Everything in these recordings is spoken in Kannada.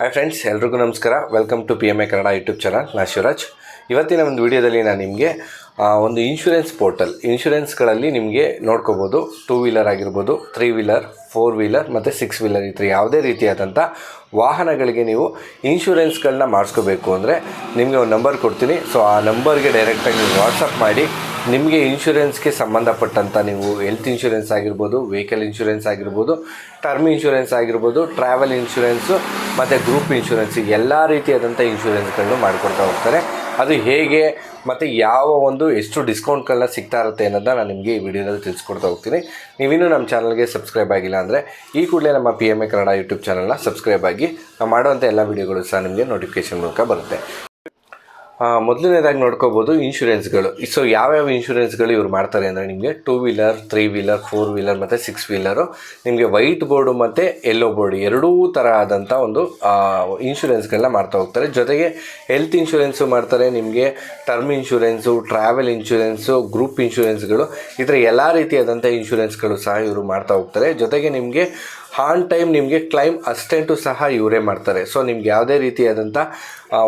ಹಾಯ್ ಫ್ರೆಂಡ್ಸ್ ಎಲ್ರಿಗೂ ನಮಸ್ಕಾರ. Welcome to P M A Kannada YouTube channel ನಾ ಶಿವರಾಜ್. ಇವತ್ತಿನ ಒಂದು ವಿಡಿಯೋದಲ್ಲಿ ನಾನು ನಿಮಗೆ ಒಂದು ಇನ್ಶೂರೆನ್ಸ್ ಪೋರ್ಟಲ್ ಇನ್ಶೂರೆನ್ಸ್ಗಳಲ್ಲಿ ನಿಮಗೆ ನೋಡ್ಕೋಬೋದು. ಟೂ ವೀಲರ್ ಆಗಿರ್ಬೋದು ತ್ರೀ ವೀಲರ್ ಫೋರ್ ವೀಲರ್ ಮತ್ತು ಸಿಕ್ಸ್ ವೀಲರ್ ಈ ಯಾವುದೇ ರೀತಿಯಾದಂಥ ವಾಹನಗಳಿಗೆ ನೀವು ಇನ್ಶೂರೆನ್ಸ್ಗಳನ್ನ ಮಾಡಿಸ್ಕೋಬೇಕು ಅಂದರೆ ನಿಮಗೆ ಒಂದು ನಂಬರ್ ಕೊಡ್ತೀನಿ. ಸೊ ಆ ನಂಬರ್ಗೆ ಡೈರೆಕ್ಟಾಗಿ ನೀವು ವಾಟ್ಸಪ್ ಮಾಡಿ ನಿಮಗೆ ಇನ್ಶೂರೆನ್ಸ್ಗೆ ಸಂಬಂಧಪಟ್ಟಂಥ ನೀವು ಹೆಲ್ತ್ ಇನ್ಶೂರೆನ್ಸ್ ಆಗಿರ್ಬೋದು, ವೆಹಿಕಲ್ ಇನ್ಶೂರೆನ್ಸ್ ಆಗಿರ್ಬೋದು, ಟರ್ಮ್ ಇನ್ಶೂರೆನ್ಸ್ ಆಗಿರ್ಬೋದು, ಟ್ರಾವೆಲ್ ಇನ್ಶೂರೆನ್ಸು ಮತ್ತು ಗ್ರೂಪ್ ಇನ್ಶೂರೆನ್ಸ್ ಎಲ್ಲ ರೀತಿಯಾದಂಥ ಇನ್ಶೂರೆನ್ಸ್ಗಳನ್ನು ಮಾಡಿಕೊಡ್ತಾ ಹೋಗ್ತಾರೆ. ಅದು ಹೇಗೆ ಮತ್ತು ಯಾವ ಒಂದು ಎಷ್ಟು ಡಿಸ್ಕೌಂಟ್ಗಳನ್ನ ಸಿಗ್ತಾ ಇರುತ್ತೆ ಅನ್ನೋದನ್ನ ನಾನು ನಿಮಗೆ ಈ ವಿಡಿಯೋದಲ್ಲಿ ತಿಳಿಸ್ಕೊಡ್ತಾ ಹೋಗ್ತೀನಿ. ನೀವಿನ್ನೂ ನಮ್ಮ ಚಾನಲ್ಗೆ ಸಬ್ಸ್ಕ್ರೈಬ್ ಆಗಿಲ್ಲ ಅಂದರೆ ಈ ಕೂಡಲೇ ನಮ್ಮ P M A Kannada YouTube ಚಾನಲ್ನ ಸಬ್ಸ್ಕ್ರೈಬ್ ಆಗಿ ನಾವು ಮಾಡುವಂಥ ಎಲ್ಲ ವೀಡಿಯೋಗಳು ಸಹ ನಿಮಗೆ ನೋಟಿಫಿಕೇಶನ್ ಮೂಲಕ ಬರುತ್ತೆ. ಮೊದಲನೇದಾಗಿ ನೋಡ್ಕೋಬೋದು ಇನ್ಶೂರೆನ್ಸ್ಗಳು ಸೊ ಯಾವ್ಯಾವ ಇನ್ಶೂರೆನ್ಸ್ಗಳು ಇವ್ರು ಮಾಡ್ತಾರೆ ಅಂದರೆ ನಿಮಗೆ two wheeler three wheeler four wheeler ಮತ್ತು ಸಿಕ್ಸ್ ವೀಲರು ನಿಮಗೆ ವೈಟ್ ಬೋರ್ಡು ಮತ್ತು ಯೆಲ್ಲೋ ಬೋರ್ಡ್ ಎರಡೂ ಥರ ಆದಂಥ ಒಂದು ಇನ್ಶೂರೆನ್ಸ್ಗಳನ್ನ ಮಾಡ್ತಾ ಹೋಗ್ತಾರೆ. ಜೊತೆಗೆ ಹೆಲ್ತ್ ಇನ್ಶೂರೆನ್ಸು ಮಾಡ್ತಾರೆ, ನಿಮಗೆ term insurance travel insurance group ಇನ್ಶೂರೆನ್ಸ್ಗಳು ಈ ಥರ ಎಲ್ಲ ರೀತಿಯಾದಂಥ ಇನ್ಶೂರೆನ್ಸ್ಗಳು ಸಹ ಇವರು ಮಾಡ್ತಾ ಹೋಗ್ತಾರೆ. ಜೊತೆಗೆ ನಿಮಗೆ ಆನ್ ಟೈಮ್ ನಿಮಗೆ ಕ್ಲೈಮ್ ಅಸ್ಟೆಂಟು ಸಹ ಇವರೇ ಮಾಡ್ತಾರೆ. ಸೊ ನಿಮ್ಗೆ ಯಾವುದೇ ರೀತಿಯಾದಂಥ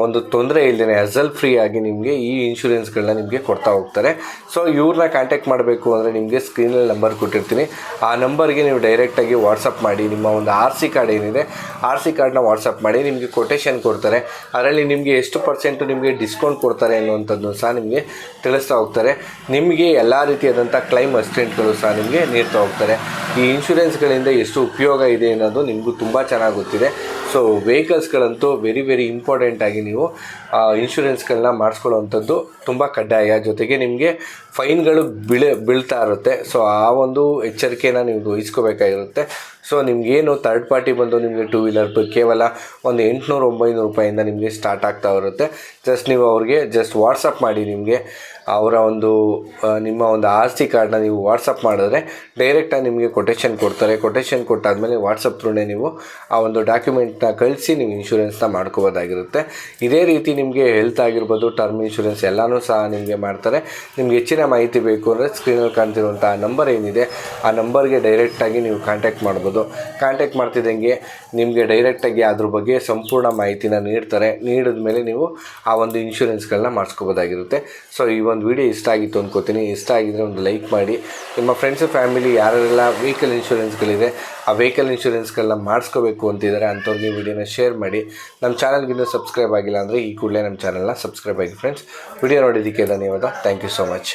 ಒಂದು ತೊಂದರೆ ಇಲ್ಲದೇ ಅಸಲ್ ಫ್ರೀ ಆಗಿ ನಿಮಗೆ ಈ ಇನ್ಶೂರೆನ್ಸ್ಗಳನ್ನ ನಿಮಗೆ ಕೊಡ್ತಾ ಹೋಗ್ತಾರೆ. ಸೊ ಇವ್ರನ್ನ ಕಾಂಟ್ಯಾಕ್ಟ್ ಮಾಡಬೇಕು ಅಂದರೆ ನಿಮಗೆ ಸ್ಕ್ರೀನಲ್ಲಿ ನಂಬರ್ ಕೊಟ್ಟಿರ್ತೀನಿ. ಆ ನಂಬರ್ಗೆ ನೀವು ಡೈರೆಕ್ಟಾಗಿ ವಾಟ್ಸಪ್ ಮಾಡಿ, ನಿಮ್ಮ ಒಂದು ಆರ್ ಸಿ ಕಾರ್ಡ್ ಏನಿದೆ ಆರ್ ಸಿ ಕಾರ್ಡ್ನ ವಾಟ್ಸಪ್ ಮಾಡಿ ನಿಮಗೆ ಕೊಟೇಷನ್ ಕೊಡ್ತಾರೆ. ಅದರಲ್ಲಿ ನಿಮಗೆ ಎಷ್ಟು ಪರ್ಸೆಂಟು ನಿಮಗೆ ಡಿಸ್ಕೌಂಟ್ ಕೊಡ್ತಾರೆ ಅನ್ನುವಂಥದ್ದು ಸಹ ನಿಮಗೆ ತಿಳಿಸ್ತಾ ಹೋಗ್ತಾರೆ. ನಿಮಗೆ ಎಲ್ಲ ರೀತಿಯಾದಂಥ ಕ್ಲೈಮ್ ಅಸ್ಟೆಂಟ್ಗಳು ಸಹ ನಿಮಗೆ ನೀಡ್ತಾ ಹೋಗ್ತಾರೆ. ಈ ಇನ್ಶೂರೆನ್ಸ್ಗಳಿಂದ ಎಷ್ಟು ಉಪಯೋಗ ಇದೆ ಅನ್ನೋದು ನಿಮಗೂ ತುಂಬ ಚೆನ್ನಾಗಿ ಗೊತ್ತಿದೆ. ಸೊ ವೆಹಿಕಲ್ಸ್ಗಳಂತೂ ವೆರಿ ವೆರಿ ಇಂಪಾರ್ಟೆಂಟ್ ಆಗಿ ನೀವು ಇನ್ಶೂರೆನ್ಸ್ಗಳನ್ನ ಮಾಡಿಸ್ಕೊಳ್ಳೋವಂಥದ್ದು ತುಂಬ ಕಡ್ಡಾಯ. ಜೊತೆಗೆ ನಿಮಗೆ ಫೈನ್ಗಳು ಬೀಳ, ಬೀಳ್ತಾ ಇರುತ್ತೆ. ಸೊ ಆ ಒಂದು ಎಚ್ಚರಿಕೆನ ನೀವು ವಹಿಸ್ಕೋಬೇಕಾಗಿರುತ್ತೆ. ಸೊ ನಿಮಗೇನು ಥರ್ಡ್ ಪಾರ್ಟಿ ಬಂದು ನಿಮಗೆ ಟೂ ವೀಲರ್ ಕೇವಲ ಒಂದು ಎಂಟುನೂರು, ಒಂಬೈನೂರು ರೂಪಾಯಿಂದ ನಿಮಗೆ ಸ್ಟಾರ್ಟ್ ಆಗ್ತಾ ಇರುತ್ತೆ. ಜಸ್ಟ್ ನೀವು ಅವ್ರಿಗೆ ಜಸ್ಟ್ ವಾಟ್ಸಪ್ ಮಾಡಿ ನಿಮಗೆ. ಅವರ ಒಂದು ನಿಮ್ಮ ಒಂದು ಆಸ್ತಿ ಕಾರ್ಡನ್ನ ಕಾರ್ಡ್ನ ನೀವು ವಾಟ್ಸಪ್ ಮಾಡಿದ್ರೆ ಡೈರೆಕ್ಟಾಗಿ ನಿಮಗೆ ಕೊಟೇಶನ್ ಕೊಡ್ತಾರೆ. ಕೊಟೇಶನ್ ಕೊಟ್ಟಾದಮೇಲೆ ವಾಟ್ಸಪ್ ಥ್ರೂನೇ ನೀವು ಆ ಒಂದು ಡಾಕ್ಯುಮೆಂಟ್ನ ಕಳಿಸಿ ನೀವು ಇನ್ಶೂರೆನ್ಸ್ನ ಮಾಡ್ಕೋಬೋದಾಗಿರುತ್ತೆ. ಇದೇ ರೀತಿ ನಿಮಗೆ ಹೆಲ್ತ್ ಆಗಿರ್ಬೋದು ಟರ್ಮ್ ಇನ್ಶೂರೆನ್ಸ್ ಎಲ್ಲನೂ ಸಹ ನಿಮಗೆ ಮಾಡ್ತಾರೆ. ನಿಮ್ಗೆ ಹೆಚ್ಚಿನ ಮಾಹಿತಿ ಬೇಕು ಅಂದರೆ ಸ್ಕ್ರೀನಲ್ಲಿ ಕಾಣ್ತಿರುವಂಥ ನಂಬರ್ ಏನಿದೆ, ಆ ನಂಬರ್ಗೆ ಡೈರೆಕ್ಟಾಗಿ ನೀವು ಕಾಂಟ್ಯಾಕ್ಟ್ ಮಾಡ್ಬೋದು. ಕಾಂಟ್ಯಾಕ್ಟ್ ಮಾಡ್ತಿದ್ದಂಗೆ ನಿಮಗೆ ಡೈರೆಕ್ಟಾಗಿ ಅದ್ರ ಬಗ್ಗೆ ಸಂಪೂರ್ಣ ಮಾಹಿತಿನ ನೀಡ್ತಾರೆ. ನೀಡಿದ ಮೇಲೆ ನೀವು ಆ ಒಂದು ಇನ್ಶೂರೆನ್ಸ್ಗಳನ್ನ ಮಾಡಿಸ್ಕೋಬೋದಾಗಿರುತ್ತೆ. ಸೊ ಈ ಒಂದು ವಿಡಿಯೋ ಇಷ್ಟ ಆಗಿತ್ತು ಅಂದ್ಕೋತೀನಿ ಇಷ್ಟ ಆಗಿದ್ದರೆ ಒಂದು ಲೈಕ್ ಮಾಡಿ. ನಿಮ್ಮ ಫ್ರೆಂಡ್ಸು ಫ್ಯಾಮಿಲಿ ಯಾರೆಲ್ಲ ವೆಹಿಕಲ್ ಇನ್ಶೂರೆನ್ಸ್ಗಳಿದೆ ಆ ವೆಹಿಕಲ್ ಇನ್ಶೂರೆನ್ಸ್ಗಳನ್ನ ಮಾಡಿಸ್ಕೋಬೇಕು ಅಂತಿದ್ದಾರೆ, ಅಂಥವ್ರಿಗೆ ವಿಡಿಯೋನ ಶೇರ್ ಮಾಡಿ. ನಮ್ಮ ಚಾನಲ್ಗೆ ಇನ್ನೂ ಸಬ್ಸ್ಕ್ರೈಬ್ ಆಗಿಲ್ಲ ಅಂದರೆ ಈ ಕೂಡಲೇ ನಮ್ಮ ಚಾನಲ್ನ ಸಬ್ಸ್ಕ್ರೈಬ್ ಆಗಿ ಫ್ರೆಂಡ್ಸ್ ವಿಡಿಯೋ ನೋಡಿದ್ದಕ್ಕೆ ಧನ್ಯವಾದ. Thank you so much